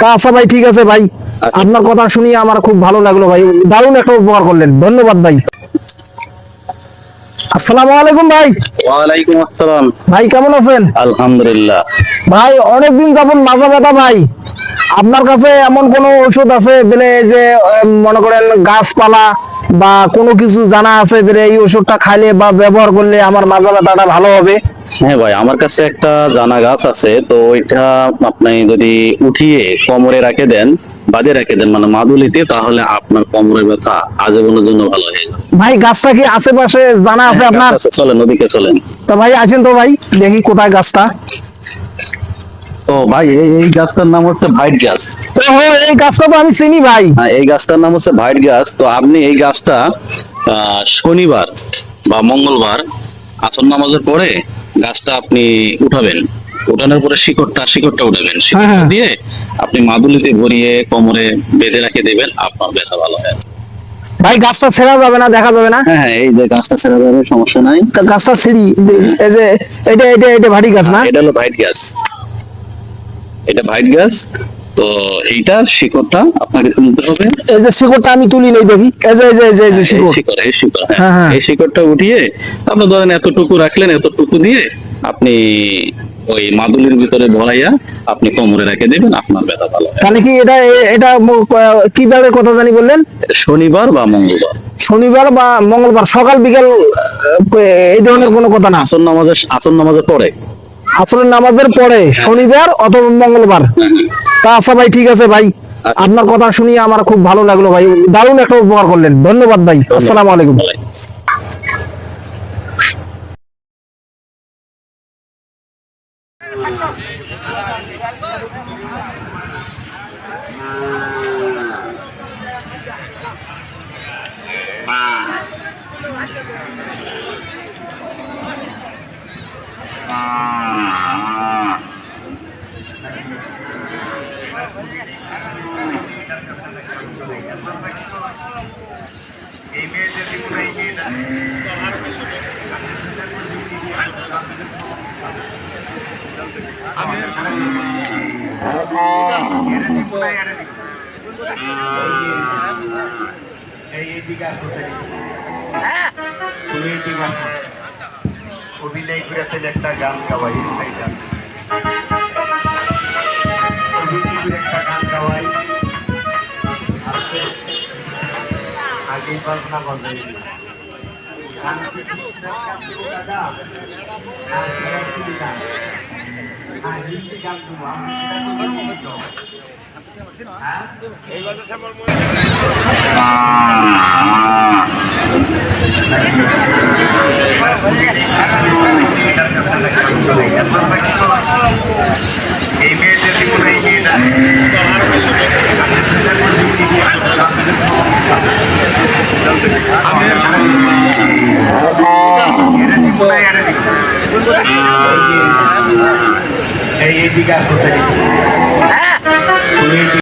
তা আচ্ছা ভাই ঠিক আছে ভাই। আপনার কথা শুনিয়ে আমার খুব ভালো লাগল ভাই। দারুণ একটা উপকার করলেন। ধন্যবাদ ভাই। আসসালামু আলাইকুম ভাই। ওয়ালাইকুম আসসালাম। ভাই কেমন আছেন? আলহামদুলিল্লাহ। ভাই অনেকদিন যাবত মাজা ব্যথা ভাই। আপনার কাছে এমন কোন ঔষধ আছে বলে যে মনে করেন গাছপালা বা কোনো কিছু জানা আছে বলে এই ওষুধটা খাইলে বা ব্যবহার করলে আমার মাজা ব্যথাটা ভালো হবে? হ্যাঁ ভাই আমার কাছে একটা জানা গাছ আছে তো ওইটা আপনি যদি উঠিয়ে কোমরে রাখে দেন বাদে রেখে দেন মানে মাদুলিতে তাহলে আপনার কোমরে ব্যথা আজীবনের জন্য ভালো হয়ে যাবে। ভাই গাছটা কি আশেপাশে জানা আছে আপনার? চলেন নদীকে চলেন। তো ভাই আছেন তো ভাই দেখি কোথায় গাছটা। তো ভাই এই এই গাছটার নাম হচ্ছে ভাইট গাছ। হ্যাঁ, এই গাছটা তো আমি চিনি ভাই। হ্যাঁ, এই গাছটার নাম হচ্ছে ভাইট গাছ। তো আপনি এই গাছটা শনিবার বা মঙ্গলবার আসর নামাজের পরে গাছটা আপনি উঠাবেন। উঠানোর পরে শিকড়টা শিকড়টা উঠাবেন। শিকড়টা হ্যাঁ। দিয়ে আপনি মাদুলিতে ভরিয়ে কোমরে বেঁধে রাখে দেবেন আপনার ব্যথা ভালো হয় ভাই গাছটা ছেড়া যাবে না দেখা যাবে না? হ্যাঁ হ্যাঁ এই যে গাছটা ছেড়ে যাবে সমস্যা নাই। গাছটা ছিঁড়ি এই যে এটা এটা এটা ভারী গাছ না? এটা হলো ভাইট গাছ। এটা ভাইট গাছ তো এইটার শিকড়টা আপনাকে তুলতে হবে। এই যে শিকড়টা আমি তুলি নেই দেখি। এই যে এই যে এই যে এই যে এই শিকড়। এই শিকড়। হ্যাঁ, হ্যাঁ। হ্যাঁ। এই শিকড়টা উঠিয়ে আপনি ধরেন এতটুকু রাখলেন এতটুকু দিয়ে আপনি ওই মাদুলির ভিতরে ভরাইয়া আপনি কোমরে রেখে দিবেন আপনার ব্যথা ভালো তাহলে কি এটা এটা ম- ক- কি বারের কথা জানি বললেন? শনিবার বা মঙ্গলবার। শনিবার বা মঙ্গলবার সকাল বিকাল এই ধরনের কোনো কথা না। আসর নামাজের আসর নামাজের পরে। আসলে নামাজের পরে শনিবার অথবা মঙ্গলবার? তা আচ্ছা ভাই ঠিক আছে ভাই। আপনার কথা শুনিয়ে আমার খুব ভালো লাগল ভাই। দারুণ একটা উপকার করলেন। ধন্যবাদ ভাই। আসসালামু আলাইকুম। অভিনয় করেছেন একটা গান গাওয়াই ভাইজান অভিনয় করে একটা গান গাওয়াই আগে করবেন গান কি কৃষ্ণের গান দিব দাদা? না সরস্বতী গান না হিন্দি গান দিব আমি সেটা বলি তো। হ্যাঁ? এই মেয়েদের জীবনে দিকে